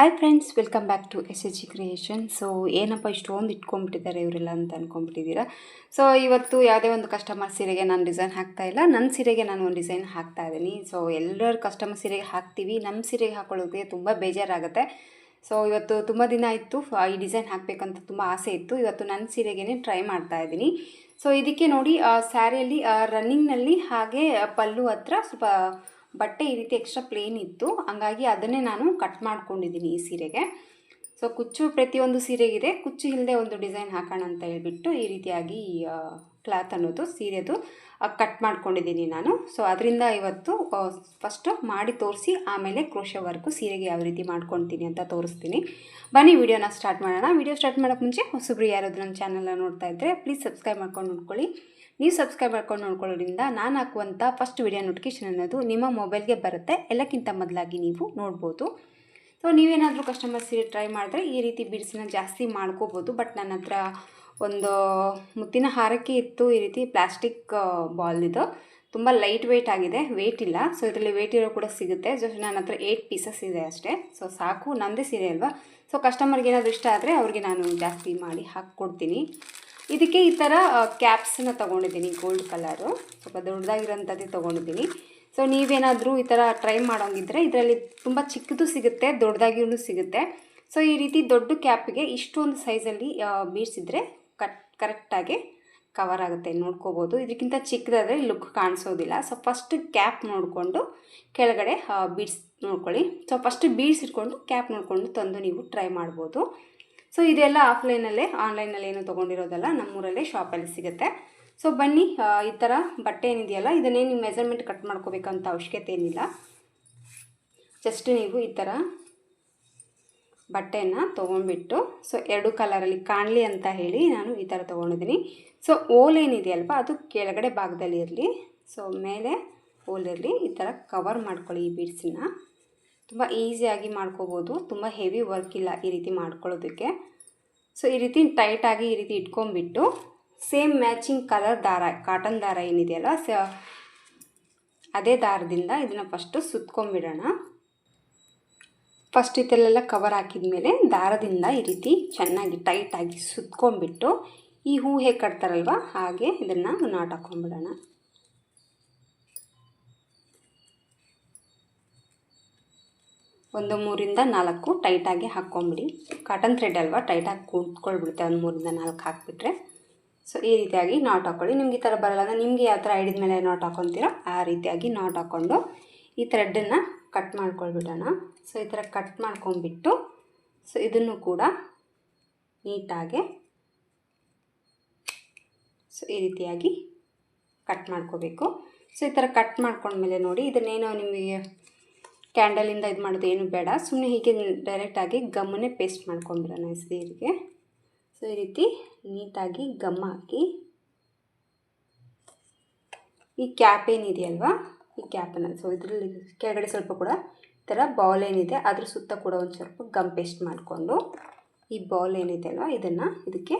Hi friends welcome back to S H G creation so ಏನಪ್ಪ ಇಷ್ಟೊಂದು ಇಟ್ಕೊಂಡ್ಬಿಟ್ಟಿದ್ದಾರೆ ಇವರೆಲ್ಲ ಅಂತ ಅಂದ್ಕೊಂಡ್ಬಿಟ್ಟಿದ್ದೀರಾ ಸೊ ಇವತ್ತು ಯಾವುದೇ ಒಂದು ಕಸ್ಟಮರ್ ಸೀರೆಗೆ ನಾನು ಡಿಸೈನ್ ಹಾಕ್ತಾ ಇಲ್ಲ. ನನ್ನ ಸೀರೆಗೆ ನಾನು ಒಂದು ಡಿಸೈನ್ ಹಾಕ್ತಾ ಇದ್ದೀನಿ. ಸೊ ಎಲ್ಲರ ಕಸ್ಟಮರ್ ಸೀರೆಗೆ ಹಾಕ್ತೀವಿ. ನಮ್ಮ ಸೀರೆಗೆ ಹಾಕೊಳ್ಳೋದಕ್ಕೆ ತುಂಬ ಬೇಜಾರಾಗುತ್ತೆ. ಸೊ ಇವತ್ತು ತುಂಬ ದಿನ ಇತ್ತು ಈ ಡಿಸೈನ್ ಹಾಕಬೇಕಂತ ತುಂಬ ಆಸೆ ಇತ್ತು. ಇವತ್ತು ನನ್ನ ಸೀರೆಗೇ ಟ್ರೈ ಮಾಡ್ತಾ ಇದ್ದೀನಿ. ಸೊ ಇದಕ್ಕೆ ನೋಡಿ ಸ್ಯಾರಿಯಲ್ಲಿ ರನ್ನಿಂಗ್ನಲ್ಲಿ ಹಾಗೆ ಪಲ್ಲು ಹತ್ರ ಸ್ವಲ್ಪ ಬಟ್ಟೆ ಈ ರೀತಿ ಎಕ್ಸ್ಟ್ರಾ ಪ್ಲೇನ್ ಇತ್ತು. ಹಂಗಾಗಿ ಅದನ್ನೇ ನಾನು ಕಟ್ ಮಾಡ್ಕೊಂಡಿದ್ದೀನಿ ಈ ಸೀರೆಗೆ. ಸೊ ಕುಚ್ಚು ಪ್ರತಿಯೊಂದು ಸೀರೆಗಿದೆ. ಕುಚ್ಚು ಇಲ್ಲದೆ ಒಂದು ಡಿಸೈನ್ ಹಾಕೋಣ ಅಂತ ಹೇಳ್ಬಿಟ್ಟು ಈ ರೀತಿಯಾಗಿ ಕ್ಲಾತ್ ಅನ್ನೋದು ಸೀರೆದು ಕಟ್ ಮಾಡ್ಕೊಂಡಿದ್ದೀನಿ ನಾನು. ಸೊ ಅದರಿಂದ ಇವತ್ತು ಫಸ್ಟು ಮಾಡಿ ತೋರಿಸಿ, ಆಮೇಲೆ ಕ್ರೋಶ ವರ್ಕು ಸೀರೆಗೆ ಯಾವ ರೀತಿ ಮಾಡ್ಕೊತೀನಿ ಅಂತ ತೋರಿಸ್ತೀನಿ. ಬನ್ನಿ, ವಿಡಿಯೋನ ಸ್ಟಾರ್ಟ್ ಮಾಡೋಣ. ವಿಡಿಯೋ ಸ್ಟಾರ್ಟ್ ಮಾಡೋಕ್ಕೆ ಮುಂಚೆ, ಹೊಸಬ್ರು ಯಾರಾದರೂ ನನ್ನ ಚಾನಲನ್ನು ನೋಡ್ತಾ ಇದ್ದರೆ ಪ್ಲೀಸ್ ಸಬ್ಸ್ಕ್ರೈಬ್ ಮಾಡ್ಕೊಂಡು ನೋಡ್ಕೊಳ್ಳಿ. ನೀವು ಸಬ್ಸ್ಕ್ರೈಬ್ ಮಾಡ್ಕೊಂಡು ನೋಡ್ಕೊಳ್ಳೋದ್ರಿಂದ ನಾನು ಹಾಕುವಂಥ ಫಸ್ಟ್ ವಿಡಿಯೋ ನೋಟಿಫಿಕೇಶನ್ ಅನ್ನೋದು ನಿಮ್ಮ ಮೊಬೈಲ್ಗೆ ಬರುತ್ತೆ. ಎಲ್ಲಕ್ಕಿಂತ ಮೊದಲಾಗಿ ನೀವು ನೋಡ್ಬೋದು. ಸೊ ನೀವೇನಾದರೂ ಕಸ್ಟಮರ್ ಸೀರೆ ಟ್ರೈ ಮಾಡಿದ್ರೆ ಈ ರೀತಿ ಬಿಡ್ಸನ್ನ ಜಾಸ್ತಿ ಮಾಡ್ಕೋಬೋದು. ಬಟ್ ನನ್ನ ಹತ್ರ ಒಂದು ಮುತ್ತಿನ ಹಾರಕ್ಕೆ ಇತ್ತು ಈ ರೀತಿ ಪ್ಲಾಸ್ಟಿಕ್ ಬಾಲ್ ಇದು. ತುಂಬ ಲೈಟ್ ವೆಯ್ಟ್ ಆಗಿದೆ. ವೆಯ್ಟ್ ಇಲ್ಲ. ಸೊ ಇದರಲ್ಲಿ ವೆಯ್ಟ್ ಇರೋ ಕೂಡ ಸಿಗುತ್ತೆ. ಜಸ್ಟ್ ನನ್ನ ಹತ್ರ ಏಯ್ಟ್ ಪೀಸಸ್ ಇದೆ ಅಷ್ಟೇ. ಸೊ ಸಾಕು. ನಂದೇ ಸೀರೆ ಅಲ್ವಾ? ಸೊ ಕಸ್ಟಮರ್ಗೆ ಏನಾದರೂ ಇಷ್ಟ ಆದರೆ ಅವ್ರಿಗೆ ನಾನು ಜಾಸ್ತಿ ಮಾಡಿ ಹಾಕ್ಕೊಡ್ತೀನಿ. ಇದಕ್ಕೆ ಈ ಥರ ಕ್ಯಾಪ್ಸನ್ನ ತೊಗೊಂಡಿದ್ದೀನಿ ಗೋಲ್ಡ್ ಕಲರು ಸ್ವಲ್ಪ ದೊಡ್ಡದಾಗಿರೋಂಥದ್ದೇ ತೊಗೊಂಡಿದ್ದೀನಿ. ಸೊ ನೀವೇನಾದರೂ ಈ ಥರ ಟ್ರೈ ಮಾಡೋಂಗಿದ್ರೆ ಇದರಲ್ಲಿ ತುಂಬ ಚಿಕ್ಕದು ಸಿಗುತ್ತೆ, ದೊಡ್ಡದಾಗಿಯೂ ಸಿಗುತ್ತೆ. ಸೊ ಈ ರೀತಿ ದೊಡ್ಡ ಕ್ಯಾಪಿಗೆ ಇಷ್ಟೊಂದು ಸೈಜಲ್ಲಿ ಬೀಡ್ಸಿದ್ರೆ ಕಟ್ ಕರೆಕ್ಟಾಗಿ ಕವರ್ ಆಗುತ್ತೆ. ನೋಡ್ಕೋಬೋದು. ಇದಕ್ಕಿಂತ ಚಿಕ್ಕದಾದರೆ ಲುಕ್ ಕಾಣಿಸೋದಿಲ್ಲ. ಸೊ ಫಸ್ಟ್ ಕ್ಯಾಪ್ ನೋಡಿಕೊಂಡು ಕೆಳಗಡೆ ಬೀಡ್ಸ್ ನೋಡ್ಕೊಳ್ಳಿ. ಸೊ ಫಸ್ಟ್ ಬೀಡ್ಸ್ ಇಟ್ಕೊಂಡು ಕ್ಯಾಪ್ ನೋಡಿಕೊಂಡು ತಂದು ನೀವು ಟ್ರೈ ಮಾಡ್ಬೋದು. ಸೊ ಇದೆಲ್ಲ ಆಫ್ಲೈನಲ್ಲೇ ಆನ್ಲೈನಲ್ಲಿ ಏನು ತೊಗೊಂಡಿರೋದಲ್ಲ, ನಮ್ಮೂರಲ್ಲೇ ಶಾಪಲ್ಲಿ ಸಿಗುತ್ತೆ. ಸೊ ಬನ್ನಿ ಈ ಥರ ಬಟ್ಟೆ ಏನಿದೆಯಲ್ಲ, ಇದನ್ನೇ ನೀವು ಮೆಜರ್ಮೆಂಟ್ ಕಟ್ ಮಾಡ್ಕೋಬೇಕಂತ ಅವಶ್ಯಕತೆ ಏನಿಲ್ಲ. ಜಸ್ಟ್ ನೀವು ಈ ಥರ ಬಟ್ಟೆಯನ್ನು ತೊಗೊಂಡ್ಬಿಟ್ಟು ಸೊ ಎರಡು ಕಲರಲ್ಲಿ ಕಾಣಲಿ ಅಂತ ಹೇಳಿ ನಾನು ಈ ಥರ ತೊಗೊಂಡಿದ್ದೀನಿ. ಸೊ ಓಲ್ ಏನಿದೆಯಲ್ವ, ಅದು ಕೆಳಗಡೆ ಭಾಗದಲ್ಲಿ ಇರಲಿ. ಸೊ ಮೇಲೆ ಓಲ್ ಇರಲಿ, ಈ ಥರ ಕವರ್ ಮಾಡ್ಕೊಳ್ಳಿ ಈ ಬೀಡ್ಸನ್ನ ತುಂಬ ಈಸಿಯಾಗಿ ಮಾಡ್ಕೋಬೋದು. ತುಂಬ ಹೆವಿ ವರ್ಕ್ ಇಲ್ಲ ಈ ರೀತಿ ಮಾಡ್ಕೊಳ್ಳೋದಕ್ಕೆ. ಸೊ ಈ ರೀತಿ ಟೈಟಾಗಿ ಈ ರೀತಿ ಇಟ್ಕೊಂಡ್ಬಿಟ್ಟು ಸೇಮ್ ಮ್ಯಾಚಿಂಗ್ ಕಲರ್ ದಾರ ಕಾಟನ್ ದಾರ ಏನಿದೆಯಲ್ಲ, ಸ, ಅದೇ ದಾರದಿಂದ ಇದನ್ನು ಫಸ್ಟು ಸುತ್ಕೊಂಡ್ಬಿಡೋಣ. ಫಸ್ಟ್ ಇದೆಲ್ಲ ಕವರ್ ಹಾಕಿದ ಮೇಲೆ ದಾರದಿಂದ ಈ ರೀತಿ ಚೆನ್ನಾಗಿ ಟೈಟಾಗಿ ಸುತ್ಕೊಂಡ್ಬಿಟ್ಟು ಈ ಹೂ ಹೇಗೆ ಕಟ್ತಾರಲ್ವ, ಹಾಗೆ ಇದನ್ನು ನಾಟ್ ಹಾಕ್ಕೊಂಡ್ಬಿಡೋಣ ಒಂದು ಮೂರಿಂದ ನಾಲ್ಕು ಟೈಟಾಗಿ ಹಾಕ್ಕೊಂಬಿಡಿ. ಕಾಟನ್ ಥ್ರೆಡ್ ಅಲ್ವಾ ಟೈಟಾಗಿ ಕೂತ್ಕೊಳ್ಬಿಡುತ್ತೆ ಒಂದು ಮೂರಿಂದ ನಾಲ್ಕು ಹಾಕಿಬಿಟ್ರೆ. ಸೊ ಈ ರೀತಿಯಾಗಿ ನಾಟ್ ಹಾಕ್ಕೊಳ್ಳಿ. ನಿಮ್ಗೆ ಈ ಥರ ಬರಲ್ಲ, ಅಂದರೆ ನಿಮಗೆ ಯಾವ ಥರ ಹಿಡಿದ ಮೇಲೆ ನಾಟ್ ಹಾಕ್ಕೊತೀರೋ ಆ ರೀತಿಯಾಗಿ ನಾಟ್ ಹಾಕ್ಕೊಂಡು ಈ ಥ್ರೆಡ್ಡನ್ನು ಕಟ್ ಮಾಡ್ಕೊಳ್ಬಿಡೋಣ. ಸೊ ಈ ಥರ ಕಟ್ ಮಾಡ್ಕೊಂಬಿಟ್ಟು ಸೊ ಇದನ್ನು ಕೂಡ ನೀಟಾಗೆ ಸೊ ಈ ರೀತಿಯಾಗಿ ಕಟ್ ಮಾಡ್ಕೋಬೇಕು. ಸೊ ಈ ಥರ ಕಟ್ ಮಾಡ್ಕೊಂಡ್ಮೇಲೆ ನೋಡಿ, ಇದನ್ನೇನೋ ನಿಮಗೆ ಕ್ಯಾಂಡಲಿಂದ ಇದು ಮಾಡೋದು ಏನು ಬೇಡ. ಸುಮ್ಮನೆ ಹೀಗೆ ಡೈರೆಕ್ಟಾಗಿ ಗಮ್ಮನ್ನೇ ಪೇಸ್ಟ್ ಮಾಡ್ಕೊಂಬಿಡೋಣ ಸೀರೆಗೆ. ಸೊ ಈ ರೀತಿ ನೀಟಾಗಿ ಗಮ್ಮ ಹಾಕಿ. ಈ ಕ್ಯಾಪ್ ಏನಿದೆಯಲ್ವ ಈ ಕ್ಯಾಪನ್ನು ಸೊ ಇದರಲ್ಲಿ ಕೆಳಗಡೆ ಸ್ವಲ್ಪ ಕೂಡ ಈ ಥರ ಬೌಲ್ ಏನಿದೆ ಅದ್ರ ಸುತ್ತ ಕೂಡ ಒಂದು ಸ್ವಲ್ಪ ಗಮ್ ಪೇಸ್ಟ್ ಮಾಡಿಕೊಂಡು ಈ ಬೌಲ್ ಏನಿದೆ ಅಲ್ವಾ, ಇದನ್ನು ಇದಕ್ಕೆ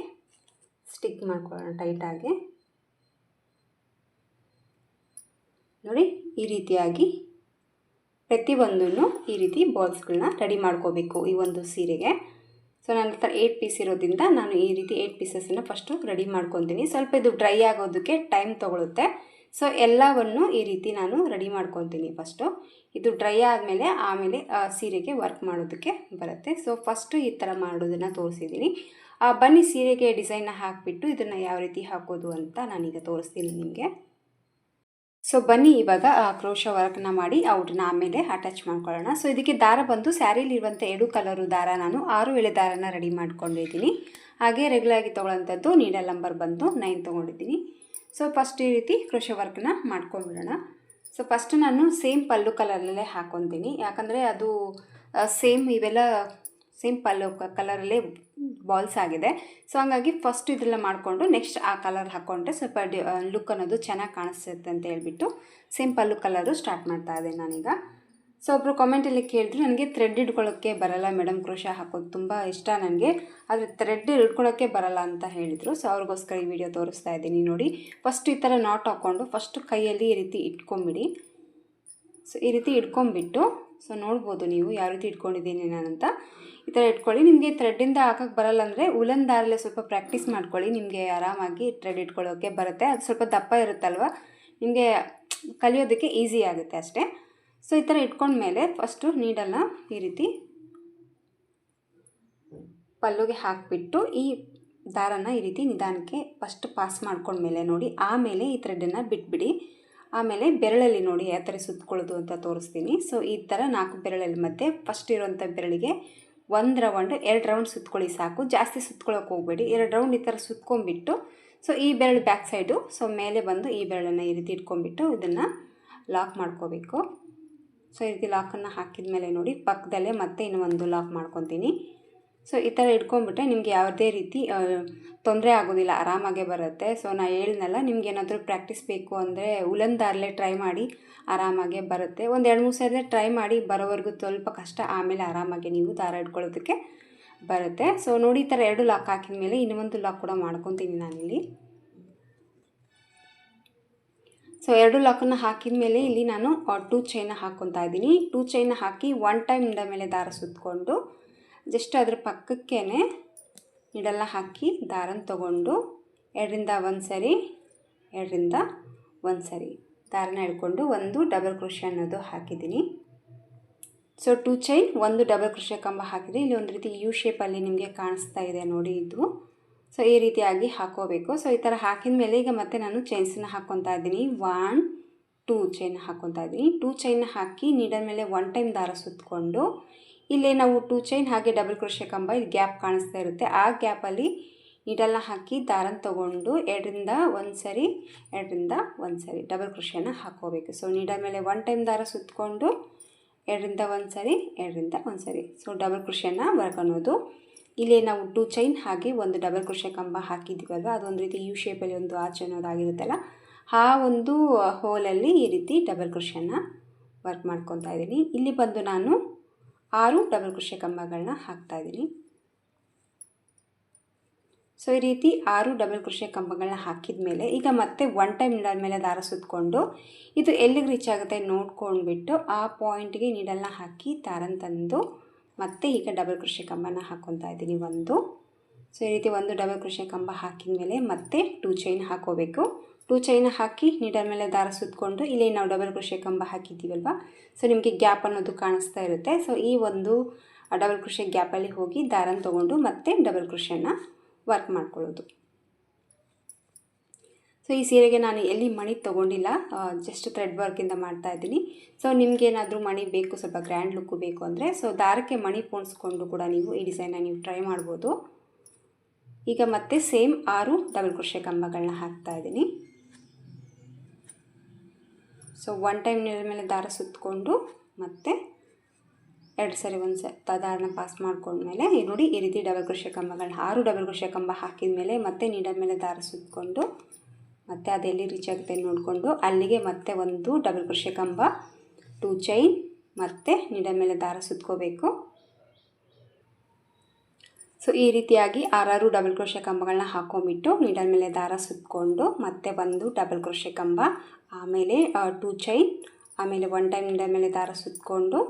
ಸ್ಟಿಕ್ ಮಾಡ್ಕೊಳ್ಳೋಣ ಟೈಟಾಗಿ ನೋಡಿ, ಈ ರೀತಿಯಾಗಿ ಪ್ರತಿಯೊಂದನ್ನು ಈ ರೀತಿ ಬಾಲ್ಸ್ಗಳನ್ನ ರೆಡಿ ಮಾಡ್ಕೋಬೇಕು ಈ ಒಂದು ಸೀರೆಗೆ. ಸೊ ನನ್ನ ಹತ್ರ ಏಯ್ಟ್ ಪೀಸ್ ಇರೋದ್ರಿಂದ ನಾನು ಈ ರೀತಿ ಏಯ್ಟ್ ಪೀಸಸ್ಸನ್ನು ಫಸ್ಟು ರೆಡಿ ಮಾಡ್ಕೊತೀನಿ. ಸ್ವಲ್ಪ ಇದು ಡ್ರೈ ಆಗೋದಕ್ಕೆ ಟೈಮ್ ತೊಗೊಳುತ್ತೆ. ಸೊ ಎಲ್ಲವನ್ನು ಈ ರೀತಿ ನಾನು ರೆಡಿ ಮಾಡ್ಕೊತೀನಿ ಫಸ್ಟು ಇದು ಡ್ರೈ ಆದಮೇಲೆ ಆಮೇಲೆ ಸೀರೆಗೆ ವರ್ಕ್ ಮಾಡೋದಕ್ಕೆ ಬರುತ್ತೆ. ಸೊ ಫಸ್ಟು ಈ ಥರ ಮಾಡೋದನ್ನು ತೋರಿಸಿದ್ದೀನಿ ಬನ್ನಿ ಸೀರೆಗೆ ಡಿಸೈನ್ನ ಹಾಕಿಬಿಟ್ಟು ಇದನ್ನು ಯಾವ ರೀತಿ ಹಾಕೋದು ಅಂತ ನಾನೀಗ ತೋರಿಸ್ತೀನಿ ನಿಮಗೆ. ಸೊ ಬನ್ನಿ ಇವಾಗ ಕ್ರೋಶ ವರ್ಕ್ನ ಮಾಡಿ ಔಟ್ನ ಆಮೇಲೆ ಅಟ್ಯಾಚ್ ಮಾಡ್ಕೊಳ್ಳೋಣ. ಸೊ ಇದಕ್ಕೆ ದಾರ ಬಂದು ಸ್ಯಾರಿಲಿರುವಂಥ ಎರಡು ಕಲರು ದಾರ ನಾನು ಆರು ಎಳೆ ದಾರನ ರೆಡಿ ಮಾಡ್ಕೊಂಡಿದ್ದೀನಿ ಹಾಗೆ ರೆಗ್ಯುಲಾಗಿ ತೊಗೊಳ್ಳೋಂಥದ್ದು ನೀಡಲ್ ನಂಬರ್ ಬಂದು ನೈನ್ ತೊಗೊಂಡಿದ್ದೀನಿ. ಸೊ ಫಸ್ಟ್ ಈ ರೀತಿ ಕ್ರೋಶ ವರ್ಕ್ನ ಮಾಡ್ಕೊಂಡ್ಬಿಡೋಣ. ಸೊ ಫಸ್ಟ್ ನಾನು ಸೇಮ್ ಪಲ್ಲು ಕಲರಲ್ಲೇ ಹಾಕೊತೀನಿ. ಯಾಕಂದರೆ ಅದು ಸೇಮ್ ಇವೆಲ್ಲ ಸೇಮ್ ಪಲ್ಲು ಕಲರಲ್ಲೇ ಬಾಲ್ಸ್ ಆಗಿದೆ. ಸೊ ಹಂಗಾಗಿ ಫಸ್ಟ್ ಇದೆಲ್ಲ ಮಾಡಿಕೊಂಡು ನೆಕ್ಸ್ಟ್ ಆ ಕಲರ್ ಹಾಕ್ಕೊಂಡ್ರೆ ಸ್ವಲ್ಪ ಲುಕ್ ಅನ್ನೋದು ಚೆನ್ನಾಗಿ ಕಾಣಿಸುತ್ತೆ ಅಂತ ಹೇಳ್ಬಿಟ್ಟು ಸಿಂಪಲ್ಲು ಪಲ್ಲು ಕಲರು ಸ್ಟಾರ್ಟ್ ಮಾಡ್ತಾ ಇದ್ದೆ ನಾನೀಗ. ಸೊ ಒಬ್ಬರು ಕಾಮೆಂಟಲ್ಲಿ ಕೇಳಿದ್ರು, ನನಗೆ ಥ್ರೆಡ್ ಇಟ್ಕೊಳ್ಳೋಕ್ಕೆ ಬರಲ್ಲ ಮೇಡಮ್ ಕ್ರೋಶ ಹಾಕೋದು ತುಂಬ ಇಷ್ಟ ನನಗೆ. ಆದರೆ ಥ್ರೆಡ್ ಇಟ್ಕೊಳ್ಳೋಕ್ಕೆ ಬರಲ್ಲ ಅಂತ ಹೇಳಿದರು. ಸೊ ಅವ್ರಿಗೋಸ್ಕರ ಈ ವಿಡಿಯೋ ತೋರಿಸ್ತಾ ಇದ್ದೀನಿ ನೋಡಿ. ಫಸ್ಟ್ ಈ ಥರ ನಾಟ್ ಹಾಕ್ಕೊಂಡು ಫಸ್ಟು ಕೈಯಲ್ಲಿ ಈ ರೀತಿ ಇಟ್ಕೊಂಬಿಡಿ. ಸೊ ಈ ರೀತಿ ಇಟ್ಕೊಂಬಿಟ್ಟು ಸೊ ನೋಡ್ಬೋದು ನೀವು ಯಾವ ರೀತಿ ಇಟ್ಕೊಂಡಿದ್ದೀನಿ ನಾನಂತ. ಈ ಥರ ಇಟ್ಕೊಳ್ಳಿ. ನಿಮಗೆ ಥ್ರೆಡ್ಡಿಂದ ಹಾಕಕ್ಕೆ ಬರಲ್ಲ ಅಂದರೆ ಉಲನ್ ದಾರಲ್ಲೇ ಸ್ವಲ್ಪ ಪ್ರಾಕ್ಟೀಸ್ ಮಾಡ್ಕೊಳ್ಳಿ. ನಿಮಗೆ ಆರಾಮಾಗಿ ಥ್ರೆಡ್ ಇಟ್ಕೊಳ್ಳೋಕ್ಕೆ ಬರುತ್ತೆ. ಅದು ಸ್ವಲ್ಪ ದಪ್ಪ ಇರುತ್ತಲ್ವ? ನಿಮಗೆ ಕಲಿಯೋದಕ್ಕೆ ಈಸಿ ಆಗುತ್ತೆ ಅಷ್ಟೇ. ಸೊ ಈ ಥರ ಇಟ್ಕೊಂಡ್ಮೇಲೆ ಫಸ್ಟು ನೀಡಲ್ಲ ಈ ರೀತಿ ಪಲ್ಲುಗೆ ಹಾಕಿಬಿಟ್ಟು ಈ ದಾರನ ಈ ರೀತಿ ನಿಧಾನಕ್ಕೆ ಫಸ್ಟ್ ಪಾಸ್ ಮಾಡ್ಕೊಂಡ್ಮೇಲೆ ನೋಡಿ. ಆಮೇಲೆ ಈ ಥ್ರೆಡನ್ನು ಬಿಟ್ಬಿಡಿ. ಆಮೇಲೆ ಬೆರಳಲ್ಲಿ ನೋಡಿ ಯಾವ ಥರ ಸುತ್ತಕೊಳ್ಳೋದು ಅಂತ ತೋರಿಸ್ತೀನಿ. ಸೊ ಈ ಥರ ನಾಲ್ಕು ಬೆರಳಲ್ಲಿ ಮತ್ತೆ ಫಸ್ಟ್ ಇರೋವಂಥ ಬೆರಳಿಗೆ ಒಂದು ರೌಂಡ್, ಎರಡು ರೌಂಡ್ ಸುತ್ತಕೊಳ್ಳಿ ಸಾಕು. ಜಾಸ್ತಿ ಸುತ್ಕೊಳ್ಳೋಕೆ ಹೋಗಬೇಡಿ. ಎರಡು ರೌಂಡ್ ಈ ಥರ ಸುತ್ಕೊಂಡ್ಬಿಟ್ಟು ಸೊ ಈ ಬೆರಳು ಬ್ಯಾಕ್ ಸೈಡು ಸೊ ಮೇಲೆ ಬಂದು ಈ ಬೆರಳನ್ನು ಈ ರೀತಿ ಇಟ್ಕೊಂಡ್ಬಿಟ್ಟು ಇದನ್ನು ಲಾಕ್ ಮಾಡ್ಕೋಬೇಕು. ಸೊ ಈ ರೀತಿ ಲಾಕನ್ನು ಹಾಕಿದ ಮೇಲೆ ನೋಡಿ, ಪಕ್ಕದಲ್ಲೇ ಮತ್ತೆ ಇನ್ನೊಂದು ಲಾಕ್ ಮಾಡ್ಕೊತೀನಿ. ಸೊ ಈ ಥರ ಇಟ್ಕೊಂಡ್ಬಿಟ್ರೆ ನಿಮಗೆ ಯಾವುದೇ ರೀತಿ ತೊಂದರೆ ಆಗೋದಿಲ್ಲ, ಆರಾಮಾಗೆ ಬರುತ್ತೆ. ಸೊ ನಾ ಹೇಳ್ದಲ್ಲ ನಿಮ್ಗೆ ಏನಾದರೂ ಪ್ರಾಕ್ಟೀಸ್ ಬೇಕು ಅಂದರೆ ಉಲನ್ ದಾರಲೆ ಟ್ರೈ ಮಾಡಿ ಆರಾಮಾಗೆ ಬರುತ್ತೆ. ಒಂದು ಎರಡು ಮೂರು ಸಾವಿರದ ಟ್ರೈ ಮಾಡಿ ಬರೋವರೆಗೂ ಸ್ವಲ್ಪ ಕಷ್ಟ, ಆಮೇಲೆ ಆರಾಮಾಗಿ ನೀವು ದಾರ ಇಟ್ಕೊಳ್ಳೋದಕ್ಕೆ ಬರುತ್ತೆ. ಸೊ ನೋಡಿ ಈ ಥರ ಎರಡು ಲಾಕ್ ಹಾಕಿದ ಮೇಲೆ ಇನ್ನೊಂದು ಲಾಕ್ ಕೂಡ ಮಾಡ್ಕೊತೀನಿ ನಾನಿಲ್ಲಿ. ಸೊ ಎರಡು ಲಾಕನ್ನು ಹಾಕಿದ ಮೇಲೆ ಇಲ್ಲಿ ನಾನು ಟೂ ಚೈನ ಹಾಕ್ಕೊತಾ ಇದ್ದೀನಿ. ಟೂ ಚೈನ ಹಾಕಿ ಒನ್ ಟೈಮ್ ಇಂದ ಮೇಲೆ ದಾರ ಸುತ್ತಕೊಂಡು ಜಸ್ಟ್ ಅದ್ರ ಪಕ್ಕಕ್ಕೇ ನೀಡೆಲ್ಲ ಹಾಕಿ ದಾರನ ತಗೊಂಡು ಎರಡರಿಂದ ಒಂದು ಸರಿ, ಎರಡರಿಂದ ಒಂದು ಸರಿ ದಾರನ ಹಿಡ್ಕೊಂಡು ಒಂದು ಡಬಲ್ ಕೃಷಿ ಅನ್ನೋದು ಹಾಕಿದ್ದೀನಿ. ಸೊ ಟೂ ಚೈನ್ ಒಂದು ಡಬಲ್ ಕೃಷಿಯ ಕಂಬ ಹಾಕಿದರೆ ಇಲ್ಲಿ ಒಂದು ರೀತಿ ಯು ಶೇಪಲ್ಲಿ ನಿಮಗೆ ಕಾಣಿಸ್ತಾ ಇದೆ ನೋಡಿ ಇದು. ಸೊ ಈ ರೀತಿಯಾಗಿ ಹಾಕೋಬೇಕು. ಸೊ ಈ ಥರ ಹಾಕಿದ ಮೇಲೆ ಈಗ ಮತ್ತೆ ನಾನು ಚೈನ್ಸನ್ನ ಹಾಕ್ಕೊತಾ ಇದ್ದೀನಿ. ಒನ್ ಟೂ ಚೈನ್ ಹಾಕ್ಕೊತಾ ಇದ್ದೀನಿ. ಟೂ ಚೈನ್ ಹಾಕಿ ನೀಡಲ್ ಮೇಲೆ ಒನ್ ಟೈಮ್ ದಾರ ಸುತ್ತಕೊಂಡು ಇಲ್ಲಿ ನಾವು ಟೂ ಚೈನ್ ಹಾಗೆ ಡಬಲ್ ಕ್ರೋಶೆ ಕಂಬ ಇದು ಗ್ಯಾಪ್ ಕಾಣಿಸ್ತಾ ಇರುತ್ತೆ. ಆ ಗ್ಯಾಪಲ್ಲಿ ನೀಡಲ್ನ ಹಾಕಿ ದಾರನ ತಗೊಂಡು ಎರಡರಿಂದ ಒಂದು ಸರಿ, ಎರಡರಿಂದ ಒಂದು ಸರಿ ಡಬಲ್ ಕ್ರೋಶೆನ ಹಾಕೋಬೇಕು. ಸೊ ನೀಡಲ್ ಮೇಲೆ ಒನ್ ಟೈಮ್ ದಾರ ಸುತ್ತಕೊಂಡು ಎರಡರಿಂದ ಒಂದು ಸರಿ, ಎರಡರಿಂದ ಒಂದು ಸರಿ. ಸೊ ಡಬಲ್ ಕ್ರೋಶೆನ ವರ್ಕ್ ಅನ್ನೋದು ಇಲ್ಲಿ ನಾವು ಟೂ ಚೈನ್ ಹಾಗೆ ಒಂದು ಡಬಲ್ ಕ್ರೋಶೆ ಕಂಬ ಹಾಕಿದ್ದೀವಲ್ವ? ಅದೊಂದು ರೀತಿ ಯು ಶೇಪಲ್ಲಿ ಒಂದು ಆಚೆ ಅನ್ನೋದಾಗಿರುತ್ತಲ್ಲ, ಆ ಒಂದು ಹೋಲಲ್ಲಿ ಈ ರೀತಿ ಡಬಲ್ ಕ್ರೋಶೆನ ವರ್ಕ್ ಮಾಡ್ಕೊತಾ ಇದ್ದೀನಿ. ಇಲ್ಲಿ ಬಂದು ನಾನು ಆರು ಡಬಲ್ ಕೃಷಿಯ ಕಂಬಗಳನ್ನ ಹಾಕ್ತಾಯಿದ್ದೀನಿ ಸೊ ಈ ರೀತಿ ಆರು ಡಬಲ್ ಕೃಷಿಯ ಕಂಬಗಳನ್ನ ಹಾಕಿದ ಮೇಲೆ ಈಗ ಮತ್ತೆ ಒನ್ ಟೈಮ್ ನೀಡಲ್ ಮೇಲೆ ದಾರ ಸುತ್ತಕೊಂಡು ಇದು ಎಲ್ಲಿಗೆ ರೀಚ್ ಆಗುತ್ತೆ ನೋಡ್ಕೊಂಡ್ಬಿಟ್ಟು ಆ ಪಾಯಿಂಟ್ಗೆ ನೀಡಲ್ನ ಹಾಕಿ ದಾರನ ತಂದು ಮತ್ತೆ ಈಗ ಡಬಲ್ ಕೃಷಿಯ ಕಂಬನ ಹಾಕ್ಕೊತಾ ಇದ್ದೀನಿ ಒಂದು. ಸೊ ಈ ರೀತಿ ಒಂದು ಡಬಲ್ ಕೃಷಿಯ ಕಂಬ ಹಾಕಿದ ಮೇಲೆ ಮತ್ತೆ ಟೂ ಚೈನ್ ಹಾಕೋಬೇಕು. ಟೂ ಚೈನ ಹಾಕಿ ನೀಡಲ್ ಮೇಲೆ ದಾರ ಸುತ್ತಕೊಂಡು ಇಲ್ಲಿ ನಾವು ಡಬಲ್ ಕೃಷಿ ಕಂಬ ಹಾಕಿದ್ದೀವಲ್ವ? ಸೊ ನಿಮಗೆ ಗ್ಯಾಪ್ ಅನ್ನೋದು ಕಾಣಿಸ್ತಾ ಇರುತ್ತೆ. ಸೊ ಈ ಒಂದು ಡಬಲ್ ಕೃಷಿಯ ಗ್ಯಾಪಲ್ಲಿ ಹೋಗಿ ದಾರನ ತೊಗೊಂಡು ಮತ್ತೆ ಡಬಲ್ ಕೃಷಿಯನ್ನು ವರ್ಕ್ ಮಾಡ್ಕೊಳ್ಳೋದು. ಸೊ ಈ ಸೀರೆಗೆ ನಾನು ಎಲ್ಲಿ ಮಣಿ ತೊಗೊಂಡಿಲ್ಲ ಜಸ್ಟ್ ಥ್ರೆಡ್ ವರ್ಕಿಂದ ಮಾಡ್ತಾ ಇದ್ದೀನಿ. ಸೊ ನಿಮಗೇನಾದರೂ ಮಣಿ ಬೇಕು, ಸ್ವಲ್ಪ ಗ್ರ್ಯಾಂಡ್ ಲುಕ್ಕು ಬೇಕು ಅಂದರೆ ಸೊ ದಾರಕ್ಕೆ ಮಣಿ ಪೋಣಿಸ್ಕೊಂಡು ಕೂಡ ನೀವು ಈ ಡಿಸೈನ್ನ ನೀವು ಟ್ರೈ ಮಾಡ್ಬೋದು. ಈಗ ಮತ್ತೆ ಸೇಮ್ ಆರು ಡಬಲ್ ಕೃಷಿ ಕಂಬಗಳನ್ನ ಹಾಕ್ತಾ ಇದ್ದೀನಿ. ಸೊ ಒನ್ ಟೈಮ್ ನೀರ ಮೇಲೆ ದಾರ ಸುತ್ತಕೊಂಡು ಮತ್ತೆ ಎರಡು ಸರಿ ಒಂದು ಸ ದಾರನ ಪಾಸ್ ಮಾಡ್ಕೊಂಡ್ಮೇಲೆ ಈ ನೋಡಿ ಈ ರೀತಿ ಡಬಲ್ ಕೃಷಿ ಕಂಬಗಳನ್ನ, ಆರು ಡಬಲ್ ಕೃಷಿ ಕಂಬ ಹಾಕಿದ ಮೇಲೆ ಮತ್ತೆ ನೀಡಲ್ ಮೇಲೆ ದಾರ ಸುತ್ತಕೊಂಡು ಮತ್ತು ಅದೆಲ್ಲಿ ರೀಚ್ ಆಗುತ್ತೆ ನೋಡಿಕೊಂಡು ಅಲ್ಲಿಗೆ ಮತ್ತೆ ಒಂದು ಡಬಲ್ ಕೃಷಿ ಕಂಬ ಟೂ ಚೈನ್ ಮತ್ತು ನೀಡಲ್ ಮೇಲೆ ದಾರ ಸುತ್ಕೋಬೇಕು. ಸೊ ಈ ರೀತಿಯಾಗಿ ಆರಾರು ಡಬಲ್ ಕ್ರೋಶೆ ಕಂಬಗಳನ್ನ ಹಾಕೊಂಬಿಟ್ಟು ನೀಡಲ್ ಮೇಲೆ ದಾರ ಸುತ್ತಕೊಂಡು ಮತ್ತೆ ಒಂದು ಡಬಲ್ ಕ್ರೋಶೆ ಕಂಬ, ಆಮೇಲೆ ಟೂ ಚೈನ್ ಆಮೇಲೆ ಒನ್ ಟೈಮ್ ನೀಡಲ್ ಮೇಲೆ ದಾರ ಸುತ್ತಕೊಂಡು